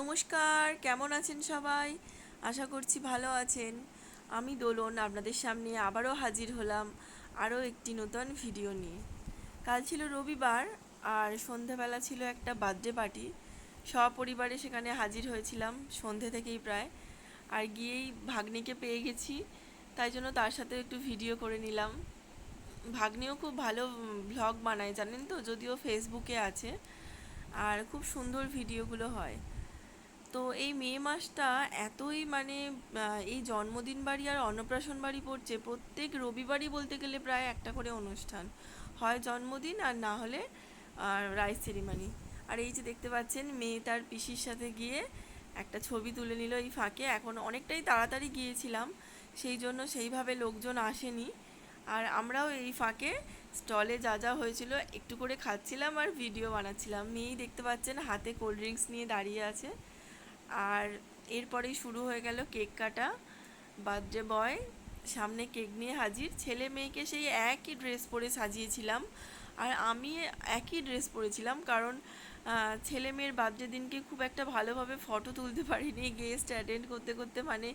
নমস্কার, কেমন আছেন সবাই? আশা করছি ভালো আছেন। আমি দোলন, আপনাদের সামনে আবারও হাজির হলাম আরও একটি নতুন ভিডিও নিয়ে। কাল ছিল রবিবার আর সন্ধেবেলা ছিল একটা বার্থডে পার্টি। সপরিবারে সেখানে হাজির হয়েছিলাম, সন্ধে থেকেই প্রায়। আর গিয়েই ভাগ্নিকে পেয়ে গেছি, তাই জন্য তার সাথে একটু ভিডিও করে নিলাম। ভাগ্নিও খুব ভালো ভ্লগ বানায়, জানেন তো? যদিও ফেসবুকে আছে। আর খুব সুন্দর ভিডিওগুলো হয়। তো এই মে মাসটা এতই মানে এই জন্মদিন বাড়ি আর অন্নপ্রাশন বাড়ি পড়ছে, প্রত্যেক রবিবারই বলতে গেলে প্রায় একটা করে অনুষ্ঠান। হয় জন্মদিন আর না হলে রাইস সেরিমানি। আর এই যে দেখতে পাচ্ছেন মেয়ে তার পিসির সাথে গিয়ে একটা ছবি তুলে নিল এই ফাঁকে। এখন অনেকটাই তাড়াতাড়ি গিয়েছিলাম, সেই জন্য সেইভাবে লোকজন আসেনি। আর আমরাও এই ফাঁকে স্টলে যা যা হয়েছিল, একটু করে খাচ্ছিলাম আর ভিডিও বানাচ্ছিলাম। মেয়েই দেখতে পাচ্ছেন, হাতে কোল্ড ড্রিঙ্কস নিয়ে দাঁড়িয়ে আছে। আর এরপরেই শুরু হয়ে গেল কেক কাটা, বার্থডে বয়, সামনে কেক নিয়ে হাজির। ছেলে মেয়েকে সেই একই ড্রেস পরে সাজিয়েছিলাম আর আমি একই ড্রেস পরেছিলাম কারণ ছেলে মেয়ের বার্থডে দিনকে খুব একটা ভালোভাবে ফটো তুলতে পারিনি, গেস্ট অ্যাটেন্ড করতে করতে মানে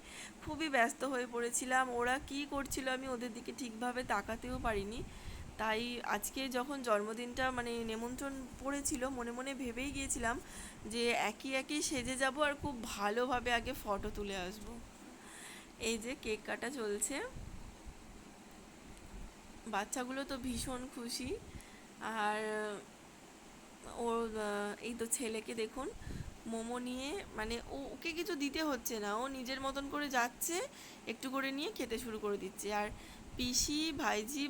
খুবই ব্যস্ত হয়ে পড়েছিলাম। ওরা কি করছিল আমি ওদের দিকে ঠিকভাবে তাকাতেও পারিনি। তাই আজকে যখন জন্মদিনটা মানে নেমন্ত্রণ পড়েছিল, মনে মনে ভেবেই গিয়েছিলাম যে একই একই সেজে যাব আর খুব ভালোভাবে আগে ফটো তুলে আসব। এই যে কেক কাটা চলছে। বাচ্চাগুলো তো ভীষণ খুশি। আর ও, এই তো ছেলেকে দেখুন, মোমো নিয়ে মানে ও, ওকে কিছু দিতে হচ্ছে না। ও নিজের মতন করে যাচ্ছে, একটু করে নিয়ে খেতে শুরু করে দিচ্ছে। আর পিসি, ভাইজি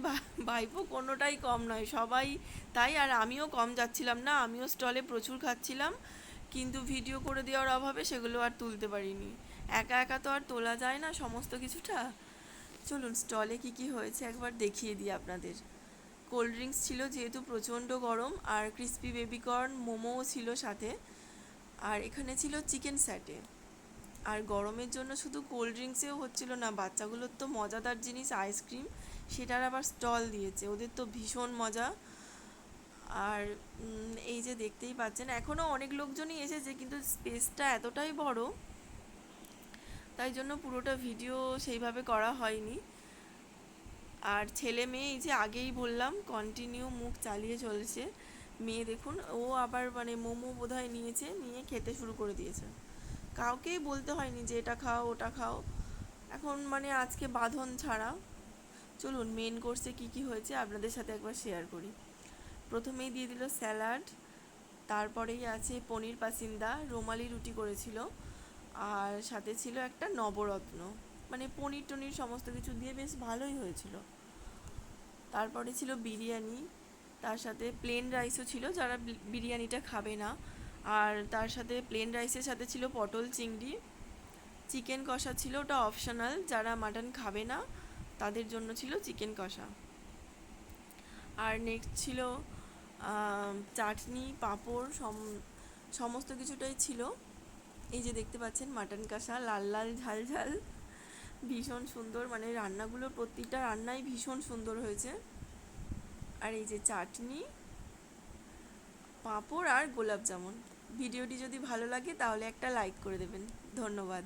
ভাইপো কোনোটাই কম নয়। সবাই তাই আর আমিও কম যাচ্ছিলাম না, আমিও স্টলে প্রচুর খাচ্ছিলাম। কিন্তু ভিডিও করে দেওয়ার অভাবে সেগুলো আর তুলতে পারিনি। একা একা তো আর তোলা যায় না সমস্ত কিছুটা। চলুন স্টলে কি কি হয়েছে একবার দেখিয়ে দিই আপনাদের। কোল্ড ড্রিঙ্কস ছিল যেহেতু প্রচণ্ড গরম আর ক্রিস্পি বেবিকর্ন মোমোও ছিল সাথে। আর এখানে ছিল চিকেন স্যাটে। আর গরমের জন্য শুধু কোল্ড ড্রিঙ্কসেও হচ্ছিল না, বাচ্চাগুলোর তো মজাদার জিনিস আইসক্রিম সেটার আবার স্টল দিয়েছে, ওদের তো ভীষণ মজা। আর এই যে দেখতেই পাচ্ছেন এখনও অনেক লোকজনই এসেছে, কিন্তু স্পেসটা এতটাই বড়, তাই জন্য পুরোটা ভিডিও সেইভাবে করা হয়নি। আর ছেলে মেয়ে, এই যে আগেই বললাম কন্টিনিউ মুখ চালিয়ে চলছে। মেয়ে দেখুন, ও আবার মানে মোমো বোধহয় নিয়েছে, নিয়ে খেতে শুরু করে দিয়েছে। কাউকেই বলতে হয়নি যে এটা খাও, ওটা খাও। এখন মানে আজকে বাঁধন ছাড়া। চলুন মেন কোর্সে কি কি হয়েছে আপনাদের সাথে একবার শেয়ার করি। প্রথমেই দিয়ে দিল স্যালাড তারপরেই আছে পনির পাসিন্দা, রুমালি রুটি করেছিল, আর সাথে ছিল একটা নবরত্ন। মানে পনির টনির সমস্ত কিছু দিয়ে বেশ ভালোই হয়েছিল। তারপরে ছিল বিরিয়ানি, তার সাথে প্লেন রাইসও ছিল, যারা বিরিয়ানিটা খাবে না। আর তার সাথে প্লেন রাইসের সাথে ছিল পটল চিংড়ি। চিকেন কষা ছিল, ওটা অপশনাল যারা মাটন খাবে না, তাদের জন্য ছিল চিকেন কষা। আর নেক্সট ছিল চাটনি, পাঁপড়, সম, সমস্ত কিছুটাই ছিল। এই যে দেখতে পাচ্ছেন মাটন কষা, লাল লাল, ঝাল ঝাল, ভীষণ সুন্দর মানে রান্নাগুলো প্রতিটা রান্নাই ভীষণ সুন্দর হয়েছে। আর এই যে চাটনি পাঁপড় আর গোলাপ জামুন ভিডিওটি যদি ভালো লাগে তাহলে একটা লাইক করে দেবেন। ধন্যবাদ।